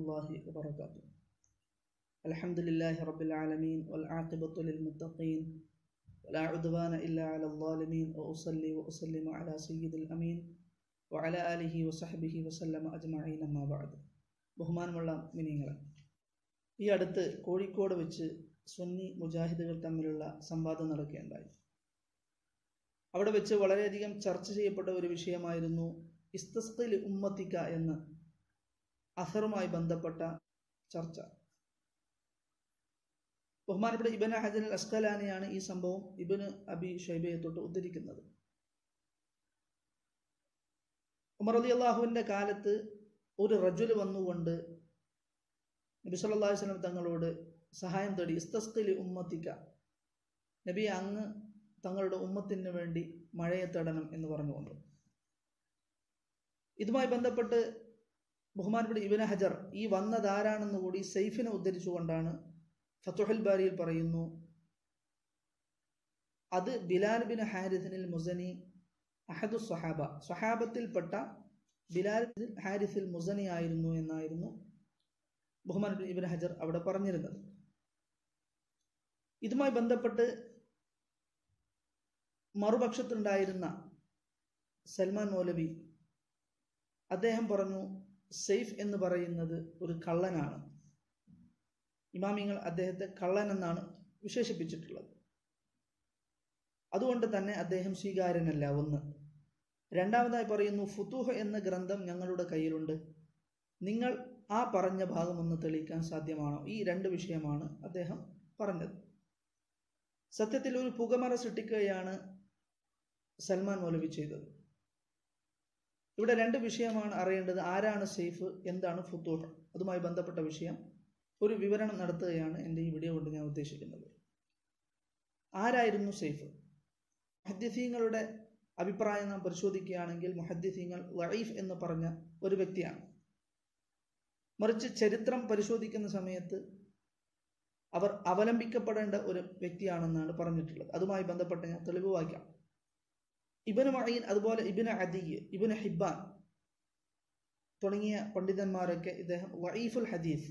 وبركاته الحمد لله رب العالمين والعاقبة للمتقين ولا عدوان إلا على الظالمين وأصلي وأسلم على سيد الأمين وعلى آله وصحبه وسلم أجمعين أما بعد ബഹുമാനമുള്ള മിനിങ്ങളെ ഈ അടുത്ത് കോഴിക്കോട് വെച്ച് സുന്നി മുജാഹിദുകൾ തമ്മിലുള്ള സംവാദം നടക്കുകയുണ്ടായി അവിടെ വെച്ച് വളരെയധികം ചർച്ച ചെയ്യപ്പെട്ട ഒരു വിഷയമായിരുന്നു ഇസ്തസ്ഖിൽ ഉമ്മത്തിക്ക എന്ന അസറുമായി ബന്ധപ്പെട്ട ചർച്ച. ബഹുമാനപ്പെട്ട ഇബൻ ഹജൻ അൽ അസ്കലാനിയാണ് ഈ സംഭവം ഇബന് അബി ഷൈബയെ തൊട്ട് ഉദ്ധരിക്കുന്നത്. ഉമർ അലി അള്ളാഹുവിന്റെ കാലത്ത് ഒരു റജുൽ വന്നുകൊണ്ട് നബി സല്ലല്ലാഹു അലൈഹി വസല്ലം തങ്ങളോട് സഹായം തേടി ഇസ്തസ്ഖിലി ഉമ്മത്തിക്ക നബി അങ്ങ് തങ്ങളുടെ ഉമ്മത്തിന് വേണ്ടി മഴയെ തേടണം എന്ന് പറഞ്ഞുകൊണ്ട് ഇതുമായി ബന്ധപ്പെട്ട് ബഹുമാനപ്പെട്ട ഇബിന് ഹജർ ഈ വന്നതാരാണെന്ന് കൂടി സെയ്ഫിനെ ഉദ്ധരിച്ചുകൊണ്ടാണ് ഫത്തുഹൽ ബാരിയിൽ പറയുന്നു. അത് ബിലാൽ ബിൻ ഹാരിസിനിൽ മുസനി അഹദു സഹാബ സഹാബത്തിൽപ്പെട്ട ബിലാൽ ഹാരിസിൽ മുസനി ആയിരുന്നു എന്നായിരുന്നു ബഹുമാനപ്പെട്ട ഇബിൻ ഹജർ അവിടെ പറഞ്ഞിരുന്നത്. ഇതുമായി ബന്ധപ്പെട്ട് മറുപക്ഷത്തുണ്ടായിരുന്ന സൽമാൻ മൗലവി അദ്ദേഹം പറഞ്ഞു സെയ്ഫ് എന്ന് പറയുന്നത് ഒരു കള്ളനാണ്. ഇമാമിങ്ങൾ അദ്ദേഹത്തെ കള്ളൻ എന്നാണ് വിശേഷിപ്പിച്ചിട്ടുള്ളത്. അതുകൊണ്ട് തന്നെ അദ്ദേഹം സ്വീകാര്യനല്ല. ഒന്ന്. രണ്ടാമതായി പറയുന്നു ഫുത്തൂഹ എന്ന ഗ്രന്ഥം ഞങ്ങളുടെ കയ്യിലുണ്ട്. നിങ്ങൾ ആ പറഞ്ഞ ഭാഗം ഒന്ന് തെളിയിക്കാൻ സാധ്യമാണോ? ഈ രണ്ട് വിഷയമാണ് അദ്ദേഹം പറഞ്ഞത്. സത്യത്തിൽ ഒരു പുകമറ സൃഷ്ടിക്കുകയാണ് സൽമാൻ മൗലവി ചെയ്തത്. ഇവിടെ രണ്ട് വിഷയമാണ് അറിയേണ്ടത്. ആരാണ് സേഫ്? എന്താണ് ഫുത്തൂഹ്? അതുമായി ബന്ധപ്പെട്ട വിഷയം. ഒരു വിവരണം നടത്തുകയാണ് എന്റെ ഈ വീഡിയോ കൊണ്ട് ഞാൻ ഉദ്ദേശിക്കുന്നത്. ആരായിരുന്നു സേഫ്? മുഹദ്ദിസീങ്ങളുടെ അഭിപ്രായം നാം പരിശോധിക്കുകയാണെങ്കിൽ മുഹദ്ദിസീങ്ങൾ വൈഫ് എന്ന് പറഞ്ഞ ഒരു വ്യക്തിയാണ്. മറിച്ച് ചരിത്രം പരിശോധിക്കുന്ന സമയത്ത് അവർ അവലംബിക്കപ്പെടേണ്ട ഒരു വ്യക്തിയാണെന്നാണ് പറഞ്ഞിട്ടുള്ളത്. അതുമായി ബന്ധപ്പെട്ട് ഞാൻ തെളിവ് വായിക്കാം. ഇബന് മഹീൻ അതുപോലെ ഇബിന് അദിയ് ഇബിന് ഹിബാൻ തുടങ്ങിയ പണ്ഡിതന്മാരൊക്കെ ഇദ്ദേഹം വൈഫുൽ ഹദീസ്.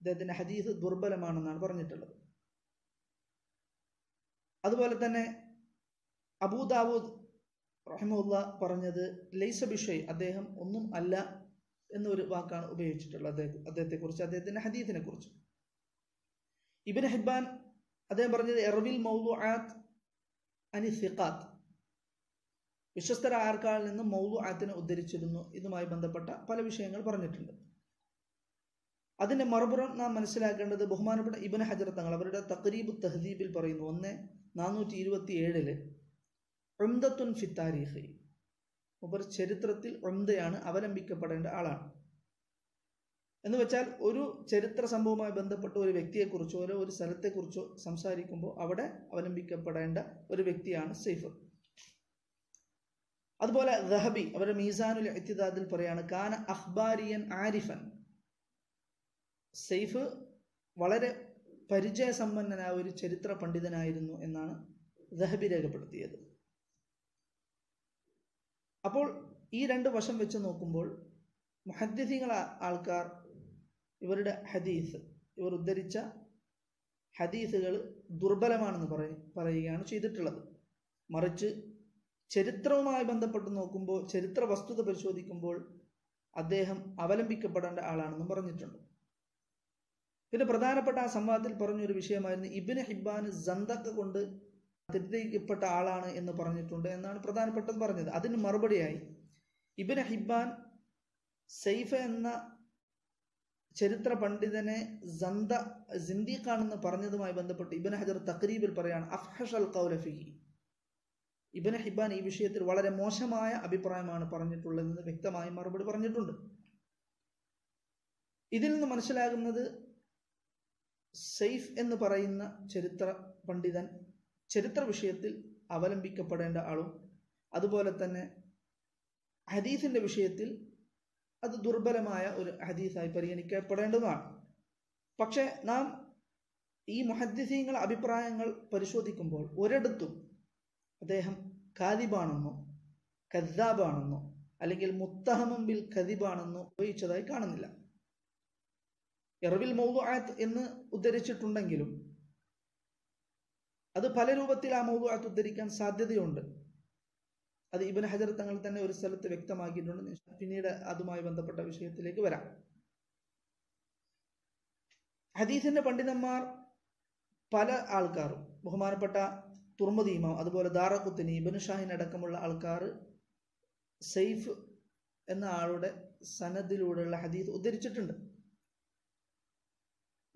ഇദ്ദേഹത്തിന്റെ ഹദീസ് ദുർബലമാണെന്നാണ് പറഞ്ഞിട്ടുള്ളത്. അതുപോലെ തന്നെ അബൂദാവൂദ് റഹമുല്ല പറഞ്ഞത് ലൈസ ബിഷയ് അദ്ദേഹം ഒന്നും അല്ല എന്നൊരു വാക്കാണ് ഉപയോഗിച്ചിട്ടുള്ളത് അദ്ദേഹം അദ്ദേഹത്തെക്കുറിച്ച് അദ്ദേഹത്തിന്റെ ഹദീസിനെ കുറിച്ച് ഇബിൻ ഹിബാൻ അദ്ദേഹം പറഞ്ഞത് എർവിൽ മൗലുആത്ത് അനി സിഖാത്ത്. വിശ്വസ്തര ആർക്കാളിൽ നിന്ന് മൗലു ആത്തിനെ ഉദ്ധരിച്ചിരുന്നു ഇതുമായി ബന്ധപ്പെട്ട പല വിഷയങ്ങൾ പറഞ്ഞിട്ടുണ്ട്. അതിന്റെ മറുപുറം നാം മനസ്സിലാക്കേണ്ടത് ബഹുമാനപ്പെട്ട ഇബൻ ഹജർ തങ്ങൾ അവരുടെ തക്രീബ് തഹദീബിൽ പറയുന്നു ഒന്ന് നാനൂറ്റി ഇരുപത്തി ഏഴിൽ ഉംദത്തുൻ ഫി അവർ ചരിത്രത്തിൽ ഉംദയാണ് അവലംബിക്കപ്പെടേണ്ട ആളാണ്. എന്ന് വെച്ചാൽ ഒരു ചരിത്ര സംഭവവുമായി ബന്ധപ്പെട്ട ഒരു വ്യക്തിയെക്കുറിച്ചോ ഒരു സ്ഥലത്തെക്കുറിച്ചോ സംസാരിക്കുമ്പോൾ അവിടെ അവലംബിക്കപ്പെടേണ്ട ഒരു വ്യക്തിയാണ് സൈഫ്. അതുപോലെ ദഹബി അവരുടെ മീസാനുൽ എത്തിദാദിൽ പറയാണ് കാന അഖ്ബാരിയൻ ആരിഫൻ. സെയ്ഫ് വളരെ പരിചയസമ്പന്നനായ ഒരു ചരിത്ര പണ്ഡിതനായിരുന്നു എന്നാണ് ദഹബി രേഖപ്പെടുത്തിയത്. അപ്പോൾ ഈ രണ്ട് വശം വെച്ച് നോക്കുമ്പോൾ മുഹദ്ദിസിങ്ങൾ ആൾക്കാർ ഇവരുടെ ഹദീസ് ഇവർ ഉദ്ധരിച്ച ഹദീസുകൾ ദുർബലമാണെന്ന് പറയ പറയുകയാണ് ചെയ്തിട്ടുള്ളത്. മറിച്ച് ചരിത്രവുമായി ബന്ധപ്പെട്ട് നോക്കുമ്പോൾ ചരിത്ര വസ്തുത പരിശോധിക്കുമ്പോൾ അദ്ദേഹം അവലംബിക്കപ്പെടേണ്ട ആളാണെന്നും പറഞ്ഞിട്ടുണ്ട്. പിന്നെ പ്രധാനപ്പെട്ട ആ സംവാദത്തിൽ പറഞ്ഞൊരു വിഷയമായിരുന്നു ഇബിന് ഹിബാൻ ജന്തക്ക കൊണ്ട് തെറ്റിദ്ധരിക്കപ്പെട്ട ആളാണ് എന്ന് പറഞ്ഞിട്ടുണ്ട് എന്നാണ് പ്രധാനപ്പെട്ടത് പറഞ്ഞത്. അതിന് മറുപടിയായി ഇബിന് ഹിബാൻ സെയ്ഫ എന്ന ചരിത്ര പണ്ഡിതനെ ജന്ത ജിന്ദീഖാണെന്ന് പറഞ്ഞതുമായി ബന്ധപ്പെട്ട് ഇബിൻ ഹജർ തക്രീബിൽ പറയാണ് അഫ്ഹഷ് അൽ കൗലഫിഹി ഇബൻ ഹിബാൻ ഈ വിഷയത്തിൽ വളരെ മോശമായ അഭിപ്രായമാണ് പറഞ്ഞിട്ടുള്ളതെന്ന് വ്യക്തമായി മറുപടി പറഞ്ഞിട്ടുണ്ട്. ഇതിൽ നിന്ന് മനസ്സിലാകുന്നത് സെയ്ഫ് എന്ന് പറയുന്ന ചരിത്ര പണ്ഡിതൻ ചരിത്ര വിഷയത്തിൽ അവലംബിക്കപ്പെടേണ്ട ആളും അതുപോലെ തന്നെ ഹദീസിന്റെ വിഷയത്തിൽ അത് ദുർബലമായ ഒരു ഹദീസായി പരിഗണിക്കപ്പെടേണ്ടതാണ് പക്ഷേ നാം ഈ മുഹദ്ദിസീങ്ങൾ അഭിപ്രായങ്ങൾ പരിശോധിക്കുമ്പോൾ ഒരിടത്തും അദ്ദേഹം കാതിബാണെന്നോ കദ്ദാബാണെന്നോ അല്ലെങ്കിൽ മുത്തഹമം ബിൽ കദിബാണെന്നോ ഉപയോഗിച്ചതായി കാണുന്നില്ല. എറവിൽ മൗദുആത്ത് എന്ന് ഉദ്ധരിച്ചിട്ടുണ്ടെങ്കിലും അത് പല രൂപത്തിൽ ആ മൗദുആത്ത് ഉദ്ധരിക്കാൻ സാധ്യതയുണ്ട്. അത് ഇബൻ ഹജർ തങ്ങൾ തന്നെ ഒരു സ്ഥലത്ത് വ്യക്തമാക്കിയിട്ടുണ്ട്. പിന്നീട് അതുമായി ബന്ധപ്പെട്ട വിഷയത്തിലേക്ക് വരാം. ഹദീസിന്റെ പണ്ഡിതന്മാർ പല ആൾക്കാരും ബഹുമാനപ്പെട്ട തുർമദി ഇമാം അതുപോലെ ദാറഖുത്തിനി ഇബനു ഷാഹിൻ അടക്കമുള്ള ആൾക്കാർ സെയ്ഫ് എന്ന ആളുടെ സനദിലൂടെയുള്ള ഹദീസ് ഉദ്ധരിച്ചിട്ടുണ്ട്.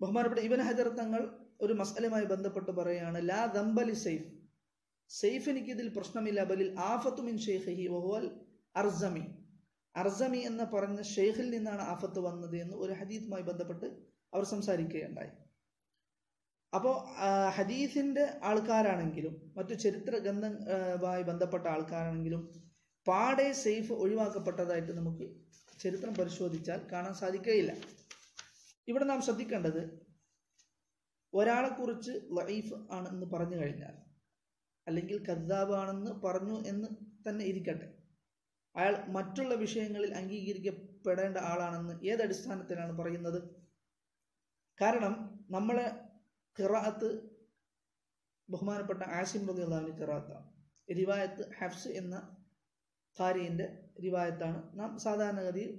ബഹുമാനപ്പെട്ട ഇബൻ ഹജർ തങ്ങൾ ഒരു മസലുമായി ബന്ധപ്പെട്ട് പറയുകയാണ് ലാ ദംബലി സെയ്ഫ് സെയ്ഫ് എനിക്ക് ഇതിൽ പ്രശ്നമില്ല. ബലിൽ ആഫത്തു മിൻ ഷെയ്ഖി വഹുവൽ അർസമി. അർസമി എന്ന് പറഞ്ഞ ഷെയ്ഖിൽ നിന്നാണ് ആഫത്ത് വന്നത് എന്ന് ഒരു ഹദീത്തുമായി ബന്ധപ്പെട്ട് അവർ സംസാരിക്കുകയുണ്ടായി. അപ്പോൾ ഹദീസിന്റെ ആൾക്കാരാണെങ്കിലും മറ്റു ചരിത്ര ഗ്രന്ഥമായി ബന്ധപ്പെട്ട ആൾക്കാരാണെങ്കിലും പാടെ സേഫ് ഒഴിവാക്കപ്പെട്ടതായിട്ട് നമുക്ക് ചരിത്രം പരിശോധിച്ചാൽ കാണാൻ സാധിക്കുകയില്ല. ഇവിടെ നാം ശ്രദ്ധിക്കേണ്ടത് ഒരാളെക്കുറിച്ച് ലൈഫ് ആണ് എന്ന് പറഞ്ഞു കഴിഞ്ഞാൽ അല്ലെങ്കിൽ കദ്ദാബാണെന്ന് പറഞ്ഞു എന്ന് തന്നെ ഇരിക്കട്ടെ. അയാൾ മറ്റുള്ള വിഷയങ്ങളിൽ അംഗീകരിക്കപ്പെടേണ്ട ആളാണെന്ന് ഏതടിസ്ഥാനത്തിലാണ് പറയുന്നത്? കാരണം നമ്മളെ ഖിറാത്ത് ബഹുമാനപ്പെട്ട ആസിം റബി അള്ളാഹുവിന് ഖിറാത്താണ് റിവായത്ത് ഹഫ്സ് എന്ന ഖാരിന്റെ റിവായത്താണ് നാം സാധാരണഗതിയിൽ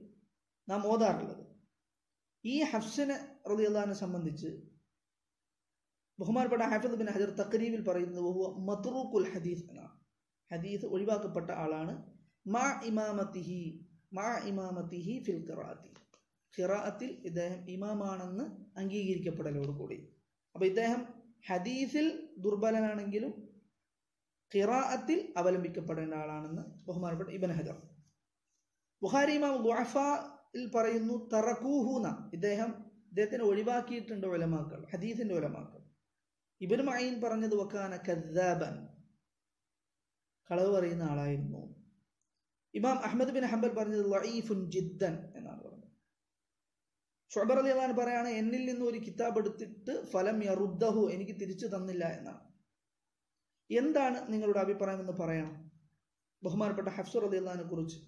നാം ഓതാറുള്ളത്. ഈ ഹഫ്സിനെ റബി അള്ളാഹിനെ സംബന്ധിച്ച് ബഹുമാനപ്പെട്ട ഹാഫിദ് ബിൻ ഹജർ തക്രീബിൽ പറയുന്നത് ബഹുവ മത്റൂഖുൽ ഹദീസ് എന്നാണ്. ഹദീസ് ഒഴിവാക്കപ്പെട്ട ആളാണ്. മാ ഇമാമത്തിഹി മാ ഇമാമത്തിഹി ഫിൽ ഖിറാത്തി ഖിറാഅത്തിൽ ഇദ്ദേഹം ഇമാമാണെന്ന് അംഗീകരിക്കപ്പെടലോടുകൂടി. അപ്പോൾ ഇദ്ദേഹം ഹദീസിൽ ദുർബലനാണെങ്കിലും ഖിറാഅത്തിൽ അവലംബിക്കപ്പെടേണ്ട ആളാണെന്ന് ബഹുമാനപ്പെട്ട ഇബൻ ഹജർ. ബുഹാരി ഇമാം ദുഅഫയിൽ പറയുന്നു തറക്കൂഹൂന ഇദ്ദേഹം ഇദ്ദേഹത്തിനെ ഒഴിവാക്കിയിട്ടുണ്ട് ഒലമാക്കൾ ഹദീസിന്റെ ഒലമാക്കൾ ഇബൻ മഈൻ പറഞ്ഞത് വക്കാന കദ്ദാബൻ. കളവ് പറയുന്ന ആളായിരുന്നു. ഇമാം അഹമ്മദ് ബിൻ ഹംബൽ പറഞ്ഞത് ലഈഫുൻ ജിദ്ദൻ എന്നാണ്. ഷുബർ അലി അള്ളഹാൻ പറയാണ് എന്നിൽ നിന്ന് ഒരു കിതാബ് എടുത്തിട്ട് ഫലം യറുദ്ദഹു എനിക്ക് തിരിച്ചു തന്നില്ല എന്നാണ്. എന്താണ് നിങ്ങളുടെ അഭിപ്രായം എന്ന് പറയണം ബഹുമാനപ്പെട്ട ഹഫ്സുർ അലി അള്ളഹാനെ കുറിച്ച്.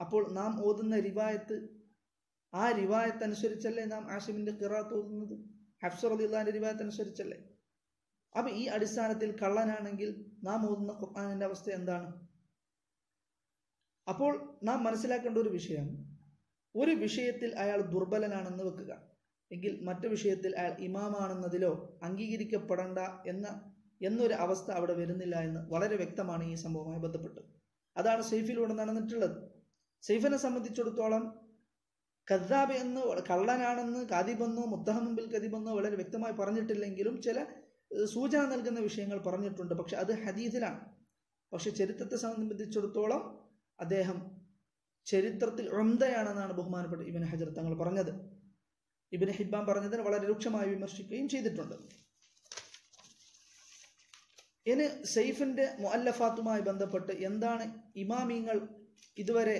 അപ്പോൾ നാം ഓതുന്ന റിവായത്ത് ആ റിവായത്ത് അനുസരിച്ചല്ലേ നാം ആഷിമിന്റെ ഖിറാഅത്ത് ഓതുന്നത്? ഹഫ്സുർ അലി അള്ളഹാന്റെ റിവായത്ത് അനുസരിച്ചല്ലേ അപ്പൊ ഈ അടിസ്ഥാനത്തിൽ കള്ളനാണെങ്കിൽ നാം ഓതുന്ന ഖുർആാനിന്റെ അവസ്ഥ എന്താണ്? അപ്പോൾ നാം മനസ്സിലാക്കേണ്ട ഒരു വിഷയം ഒരു വിഷയത്തിൽ അയാൾ ദുർബലനാണെന്ന് വെക്കുക. എങ്കിൽ മറ്റു വിഷയത്തിൽ അയാൾ ഇമാമാണെന്നതിലോ അംഗീകരിക്കപ്പെടേണ്ട എന്ന എന്നൊരു അവസ്ഥ അവിടെ വരുന്നില്ല എന്ന് വളരെ വ്യക്തമാണ് ഈ സംഭവവുമായി ബന്ധപ്പെട്ട്. അതാണ് സെയ്ഫിലൂടെ നടന്നിട്ടുള്ളത്. സെയ്ഫിനെ സംബന്ധിച്ചിടത്തോളം കദ്ദാബ് എന്ന് കള്ളനാണെന്ന് കാതിബെന്നോ മുത്തഹമുമ്പിൽ കതിബെന്നോ വളരെ വ്യക്തമായി പറഞ്ഞിട്ടില്ലെങ്കിലും ചില സൂചന നൽകുന്ന വിഷയങ്ങൾ പറഞ്ഞിട്ടുണ്ട്. പക്ഷെ അത് ഹദീസിലാണ്. പക്ഷെ ചരിത്രത്തെ സംബന്ധിച്ചിടത്തോളം അദ്ദേഹം ചരിത്രത്തിൽ ഒന്തയാണെന്നാണ് ബഹുമാനപ്പെട്ട ഇബിൻ ഹജർ തങ്ങൾ പറഞ്ഞത്. ഇബിൻ ഹിബാൻ പറഞ്ഞതിന് വളരെ രൂക്ഷമായി വിമർശിക്കുകയും ചെയ്തിട്ടുണ്ട്. ഇനി സെയ്ഫിന്റെ മുഅല്ലഫാത്തുമായി ബന്ധപ്പെട്ട് എന്താണ് ഇമാമിങ്ങൾ ഇതുവരെ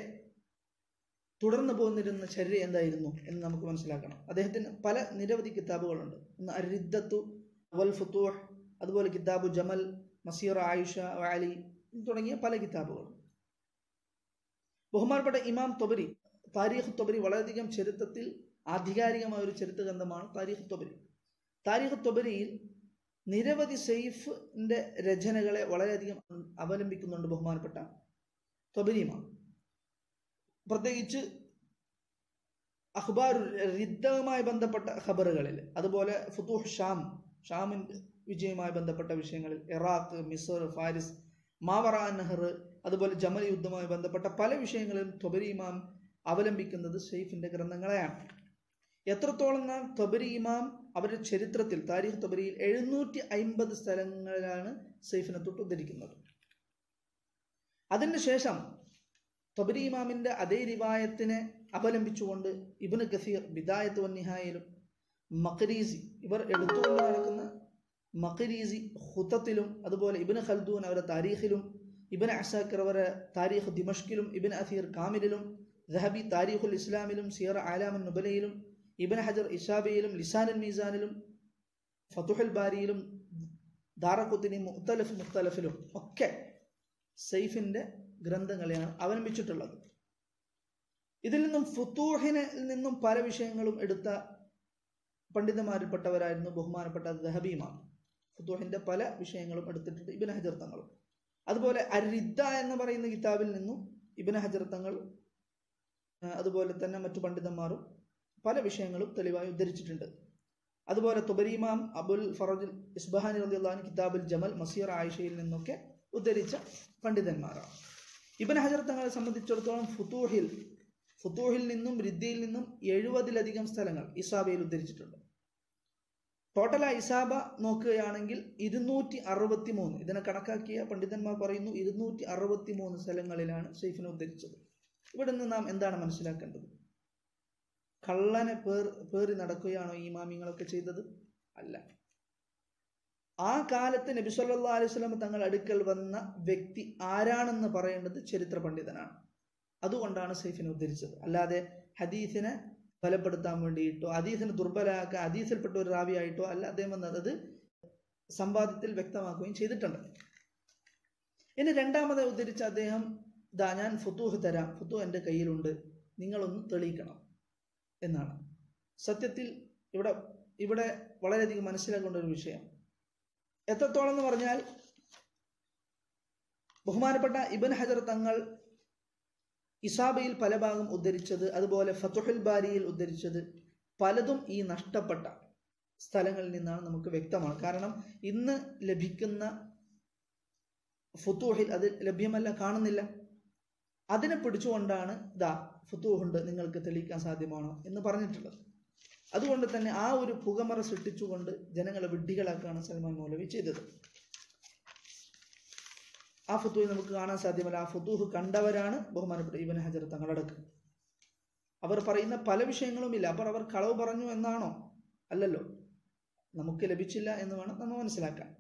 തുടർന്നു പോന്നിരുന്ന ചര്യ എന്തായിരുന്നു എന്ന് നമുക്ക് മനസ്സിലാക്കണം. അദ്ദേഹത്തിന് പല നിരവധി കിതാബുകളുണ്ട്. ഒന്ന് അരിദ്ദത്തു വൽ ഫുത്തൂഹ് അതുപോലെ കിതാബു ജമൽ മസീർ ആയിഷ അലി തുടങ്ങിയ പല കിതാബുകളും. ബഹുമാനപ്പെട്ട ഇമാം തൊബരി താരീഖ് തൊബരി വളരെയധികം ചരിത്രത്തിൽ ആധികാരികമായ ഒരു ചരിത്ര ഗ്രന്ഥമാണ് താരീഖ് തൊബരി. താരീഖ് തൊബരിയിൽ നിരവധി സെയ്ഫിന്റെ രചനകളെ വളരെയധികം അവലംബിക്കുന്നുണ്ട് ബഹുമാനപ്പെട്ട തൊബരിമാം പ്രത്യേകിച്ച് അഖ്ബാർ റിദ്ദവുമായി ബന്ധപ്പെട്ട ഖബറുകളിൽ അതുപോലെ ഫുത്തൂഹ് ഷാം ഷാമിന്റെ വിജയവുമായി ബന്ധപ്പെട്ട വിഷയങ്ങളിൽ ഇറാഖ് മിസർ ഫാരിസ് മാവറ നെഹർ അതുപോലെ ജമൽ യുദ്ധവുമായി ബന്ധപ്പെട്ട പല വിഷയങ്ങളിലും തൊബരി ഇമാം അവലംബിക്കുന്നത് സെയ്ഫിന്റെ ഗ്രന്ഥങ്ങളെയാണ്. എത്രത്തോളം നാം തൊബരി ഇമാം അവരുടെ ചരിത്രത്തിൽ താരിഖ് തൊബരിയിൽ എഴുന്നൂറ്റി അയിമ്പത് സ്ഥലങ്ങളിലാണ് സെയ്ഫിനെ തൊട്ട് ഉദ്ധരിക്കുന്നത് അതിനുശേഷം തൊബരി ഇമാമിന്റെ അതേ റിവായത്തിനെ അവലംബിച്ചുകൊണ്ട് ഇബിന് ഗസീർ ബിദായത്ത് വന്നിഹായിലും മഖരീസി ഇവർ എടുത്തുകൊണ്ട് നടക്കുന്ന മഖരീസി ഹുത്തത്തിലും അതുപോലെ ഇബിന് ഖൽദൂൻ അവരുടെ താരീഖിലും ഇബിൻ അസാക്കർ അവരെ താരീഖ് ദിമഷ്കിലും ഇബിൻ അസീർ കാമിലും ദഹബി താരീഖുൽ ഇസ്ലാമിലും സിയർ ആലാമൻ നുബലയിലും ഇബിൻ ഹജർ ഇഷാബിയിലും ലിസാനുൽ മീസാനിലും ഫതുഹുൽ ബാരിയിലും ദാറക്കുത്തിനി മുത്തലഫ് മുത്തലഫിലും ഒക്കെ സെയ്ഫിന്റെ ഗ്രന്ഥങ്ങളെയാണ് അവലംബിച്ചിട്ടുള്ളത്. ഇതിൽ നിന്നും ഫുത്തൂഹിനിൽ നിന്നും പല വിഷയങ്ങളും എടുത്ത പണ്ഡിതന്മാരിൽപ്പെട്ടവരായിരുന്നു ബഹുമാനപ്പെട്ട ദഹബീമാം ഫുത്തൂഹിന്റെ പല വിഷയങ്ങളും എടുത്തിട്ടുണ്ട് ഇബിൻ ഹജർ തങ്ങളും. അതുപോലെ അരിദ്ദ എന്ന് പറയുന്ന കിതാബിൽ നിന്നും ഇബിൻ ഹജർ തങ്ങൾ അതുപോലെ തന്നെ മറ്റു പണ്ഡിതന്മാരും പല വിഷയങ്ങളും തെളിവായി ഉദ്ധരിച്ചിട്ടുണ്ട്. അതുപോലെ തുബരീമാം അബുൽ ഫറജുൽ ഇസ്ബഹാനി അൻഹു കിതാബുൽ ജമൽ മസീർ ആയിഷയിൽ നിന്നൊക്കെ ഉദ്ധരിച്ച പണ്ഡിതന്മാരാണ്. ഇബൻ ഹജർ തങ്ങളെ സംബന്ധിച്ചിടത്തോളം ഫുത്തൂഹിൽ ഫുത്തൂഹിൽ നിന്നും റിദ്ദിയിൽ നിന്നും എഴുപതിലധികം സ്ഥലങ്ങൾ ഇസാബയിൽ ഉദ്ധരിച്ചിട്ടുണ്ട്. ടോട്ടൽ ഐസാബ നോക്കുകയാണെങ്കിൽ ഇരുന്നൂറ്റി അറുപത്തി മൂന്ന് ഇതിനെ കണക്കാക്കിയ പണ്ഡിതന്മാർ പറയുന്നു ഇരുന്നൂറ്റി അറുപത്തി മൂന്ന് സ്ഥലങ്ങളിലാണ് ഷെയ്ഫിനെ ഉദ്ധരിച്ചത്. ഇവിടെ നിന്ന് നാം എന്താണ് മനസ്സിലാക്കേണ്ടത്? കള്ളനെ പേർ പേറി നടക്കുകയാണോ ഈ മാമിങ്ങളൊക്കെ ചെയ്തത്? അല്ല. ആ കാലത്ത് നബി സല്ലല്ലാഹു അലൈഹി വസല്ലം തങ്ങൾ അടുക്കൽ വന്ന വ്യക്തി ആരാണെന്ന് പറയേണ്ടത് ചരിത്ര പണ്ഡിതനാണ്. അതുകൊണ്ടാണ് സൈഫിനെ ഉദ്ധരിച്ചത്. അല്ലാതെ ഹദീസിനെ ബലപ്പെടുത്താൻ വേണ്ടിയിട്ടോ അദീസിനെ ദുർബലാക്കുക അദീസിൽപ്പെട്ട ഒരു റാവിയായിട്ടോ അല്ല അദ്ദേഹം വന്നത് അത് സമ്പാദ്യത്തിൽ വ്യക്തമാക്കുകയും ചെയ്തിട്ടുണ്ട്. ഇനി രണ്ടാമത് ഉദ്ധരിച്ച അദ്ദേഹം ദാ ഞാൻ ഫുത്തൂഹ് തരാം ഫുത്തൂഹ് എന്റെ കയ്യിലുണ്ട് നിങ്ങളൊന്ന് തെളിയിക്കണം എന്നാണ്. സത്യത്തിൽ ഇവിടെ ഇവിടെ വളരെയധികം മനസ്സിലാക്കേണ്ട ഒരു വിഷയം. എത്രത്തോളം എന്ന് പറഞ്ഞാൽ ബഹുമാനപ്പെട്ട ഇബൻ ഹജർ തങ്ങൾ ഇസാബയിൽ പല ഭാഗം ഉദ്ധരിച്ചത് അതുപോലെ ഫതുഹുൽ ബാരിയിൽ ഉദ്ധരിച്ചത് പലതും ഈ നഷ്ടപ്പെട്ട സ്ഥലങ്ങളിൽ നിന്നാണ് നമുക്ക് വ്യക്തമാണ്. കാരണം ഇന്ന് ലഭിക്കുന്ന ഫുത്തൂഹിൽ അത് ലഭ്യമല്ല കാണുന്നില്ല. അതിനെ പിടിച്ചുകൊണ്ടാണ് ദാ ഫുത്തൂഹുണ്ട് നിങ്ങൾക്ക് തെളിയിക്കാൻ സാധ്യമാണോ എന്ന് പറഞ്ഞിട്ടുള്ളത്. അതുകൊണ്ട് തന്നെ ആ ഒരു പുകമറ സൃഷ്ടിച്ചുകൊണ്ട് ജനങ്ങളെ വിഡ്ഢികളാക്കുകയാണ് സൽമാൻ മൗലവി ചെയ്തത്. ആ ഫുത്തുവിൽ നമുക്ക് കാണാൻ സാധ്യമല്ല. ആ ഫുത്തൂഹ് കണ്ടവരാണ് ബഹുമാനപ്പെട്ട ഇബൻ ഹജർ തങ്ങളടക്കം. അവർ പറയുന്ന പല വിഷയങ്ങളുമില്ല. അപ്പോൾ അവർ കളവ് പറഞ്ഞു എന്നാണോ? അല്ലല്ലോ. നമുക്ക് ലഭിച്ചില്ല എന്ന് വേണം നമ്മൾ മനസ്സിലാക്കാൻ.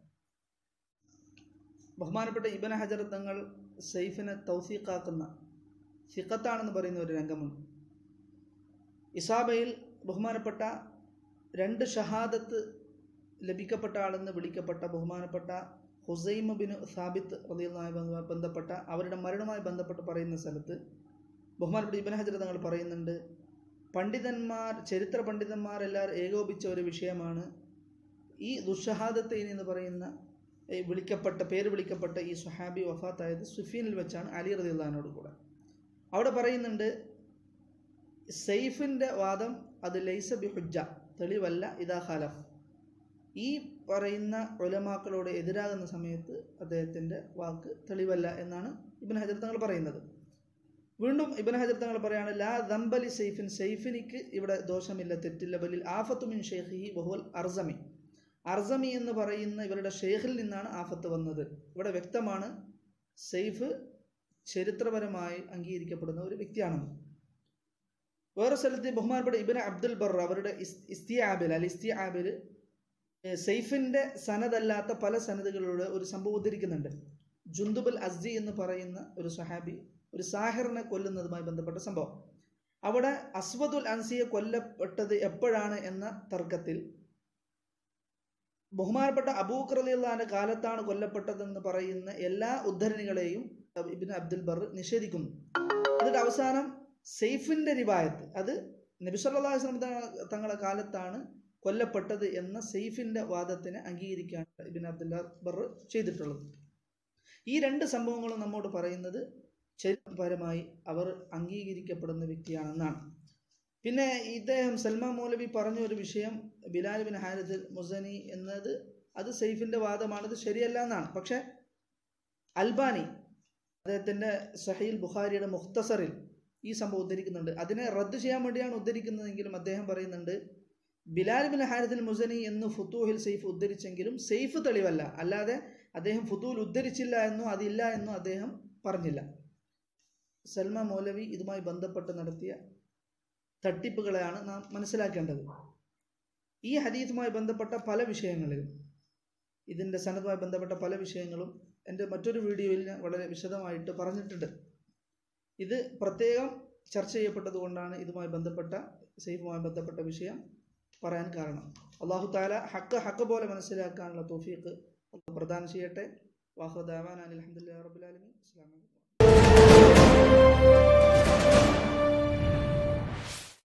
ബഹുമാനപ്പെട്ട ഇബൻ ഹജർ തങ്ങൾ സൈഫിനെ തൗസീഖാക്കുന്ന സിഖത്താണെന്ന് പറയുന്ന ഒരു രംഗമുണ്ട്. ഇസാബയിൽ ബഹുമാനപ്പെട്ട രണ്ട് ഷഹാദത്ത് ലഭിക്കപ്പെട്ട ആളെന്ന് വിളിക്കപ്പെട്ട ബഹുമാനപ്പെട്ട ഹുസൈമ ബിൻ സാബിത്ത് റളിയല്ലാഹുമായി ബന്ധപ്പെട്ട അവരുടെ മരണവുമായി ബന്ധപ്പെട്ട് പറയുന്ന സ്ഥലത്ത് ബഹുമാനപ്പെട്ട ഇബൻ ഹജർ തങ്ങൾ പറയുന്നുണ്ട് പണ്ഡിതന്മാർ ചരിത്ര പണ്ഡിതന്മാരെല്ലാവരും ഏകോപിച്ച ഒരു വിഷയമാണ് ഈ ദുഷഹാദത്തൈൻ എന്ന് പറയുന്ന വിളിക്കപ്പെട്ട പേര് വിളിക്കപ്പെട്ട ഈ സുഹാബി വഫാത്തായത് സുഫീനിൽ വെച്ചാണ് അലി റദിയുള്ളഹാനോട് കൂടെ. അവിടെ പറയുന്നുണ്ട് സെയ്ഫിന്റെ വാദം അത് ലൈസ ബി ഹുജ്ജ തെളിവല്ല ഇതാ ഖലഫ്. ഈ പറയുന്ന ഒലമാക്കളോട് എതിരാകുന്ന സമയത്ത് അദ്ദേഹത്തിന്റെ വാക്ക് തെളിവല്ല എന്നാണ് ഇബൻ ഹജർ തങ്ങൾ പറയുന്നത്. വീണ്ടും ഇബൻ ഹജർ തങ്ങൾ പറയാണ് ലാ ദംബലി സൈഫിൻ സൈഫിനിക്ക് ഇവിടെ ദോഷമില്ല തെറ്റില്ല. ബലിൽ ആഫത്തുമിൻ ഷെയ്ഖി ബഹുൽ അർസമി. അർസമി എന്ന് പറയുന്ന ഇവരുടെ ഷെയ്ഖിൽ നിന്നാണ് ആഫത്ത് വന്നത്. ഇവിടെ വ്യക്തമാണ് സൈഫ് ചരിത്രപരമായി അംഗീകരിക്കപ്പെടുന്ന ഒരു വ്യക്തിയാണെന്ന്. വേറെ സ്ഥലത്ത് ബഹുമാനപ്പെട്ട ഇബിൻ അബ്ദുൽ ബർ അവരുടെ ഇസ്തിയാബിൽ അൽ ഇസ്തിയാബിൽ സെയ്ഫിന്റെ സനദല്ലാത്ത പല സനദുകളിലൂടെ ഒരു സംഭവം ഉദ്ധരിക്കുന്നുണ്ട്. ജുന്തുബുൽ അസ്ജി എന്ന് പറയുന്ന ഒരു സഹാബി ഒരു സാഹിറിനെ കൊല്ലുന്നതുമായി ബന്ധപ്പെട്ട സംഭവം. അവിടെ അസ്വദുൽ അൻസിയെ കൊല്ലപ്പെട്ടത് എപ്പോഴാണ് എന്ന തർക്കത്തിൽ ബഹുമാനപ്പെട്ട അബൂക്കർ അലിയുള്ള കാലത്താണ് കൊല്ലപ്പെട്ടതെന്ന് പറയുന്ന എല്ലാ ഉദ്ധരണികളെയും ഇബിൻ അബ്ദുൽ ബർ നിഷേധിക്കുന്നു. എന്നിട്ട് അവസാനം സെയ്ഫിന്റെ റിവായത്ത് അത് നബിസ്വല്ലാ തങ്ങളുടെ കാലത്താണ് കൊല്ലപ്പെട്ടത് എന്ന സെയ്ഫിന്റെ വാദത്തിനെ അംഗീകരിക്കുകയാണ് ഇബിൻ അബ്ദുല്ല ബർ ചെയ്തിട്ടുള്ളത്. ഈ രണ്ട് സംഭവങ്ങളും നമ്മോട് പറയുന്നത് ചരിത്രപരമായി അവർ അംഗീകരിക്കപ്പെടുന്ന വ്യക്തിയാണെന്നാണ്. പിന്നെ ഇദ്ദേഹം സൽമാ മൗലവി പറഞ്ഞ ഒരു വിഷയം ബിലാൽ ബിൻ ഹാരിദ് മുസനി എന്നത് അത് സെയ്ഫിന്റെ വാദമാണത് ശരിയല്ല എന്നാണ്. പക്ഷെ അൽബാനി അദ്ദേഹത്തിന്റെ സഹീൽ ബുഖാരിയുടെ മുഖ്തസറിൽ ഈ സംഭവം ഉദ്ധരിക്കുന്നുണ്ട്. അതിനെ റദ്ദ് ചെയ്യാൻ വേണ്ടിയാണ് ഉദ്ധരിക്കുന്നതെങ്കിലും അദ്ദേഹം പറയുന്നുണ്ട് ബിലാൽ ബിൻ ഹാരിദുൽ മുസനി എന്ന് ഫുത്തൂഹിൽ സെയ്ഫ് ഉദ്ധരിച്ചെങ്കിലും സെയ്ഫ് തെളിവല്ല. അല്ലാതെ അദ്ദേഹം ഫുത്തൂൽ ഉദ്ധരിച്ചില്ല എന്നോ അതില്ല എന്നോ അദ്ദേഹം പറഞ്ഞില്ല. സൽമ മൗലവി ഇതുമായി ബന്ധപ്പെട്ട് നടത്തിയ തട്ടിപ്പുകളെയാണ് നാം മനസ്സിലാക്കേണ്ടത്. ഈ ഹദീസുമായി ബന്ധപ്പെട്ട പല വിഷയങ്ങളിലും ഇതിന്റെ സനതുമായി ബന്ധപ്പെട്ട പല വിഷയങ്ങളും എന്റെ മറ്റൊരു വീഡിയോയിൽ ഞാൻ വളരെ വിശദമായിട്ട് പറഞ്ഞിട്ടുണ്ട്. ഇത് പ്രത്യേകം ചർച്ച ചെയ്യപ്പെട്ടതുകൊണ്ടാണ് ഇതുമായി ബന്ധപ്പെട്ട സെയ്ഫുമായി ബന്ധപ്പെട്ട വിഷയം. പറയാൻ കാരണം. അള്ളാഹു താല ഹക്ക് ഹക്ക് പോലെ മനസ്സിലാക്കാനുള്ള തോഫീക്ക് പ്രദാനം ചെയ്യട്ടെ. വാഹുദാവാൻ അലഹമുല്ലാ റബുലാലമി അസ്സാം വലൈക്കും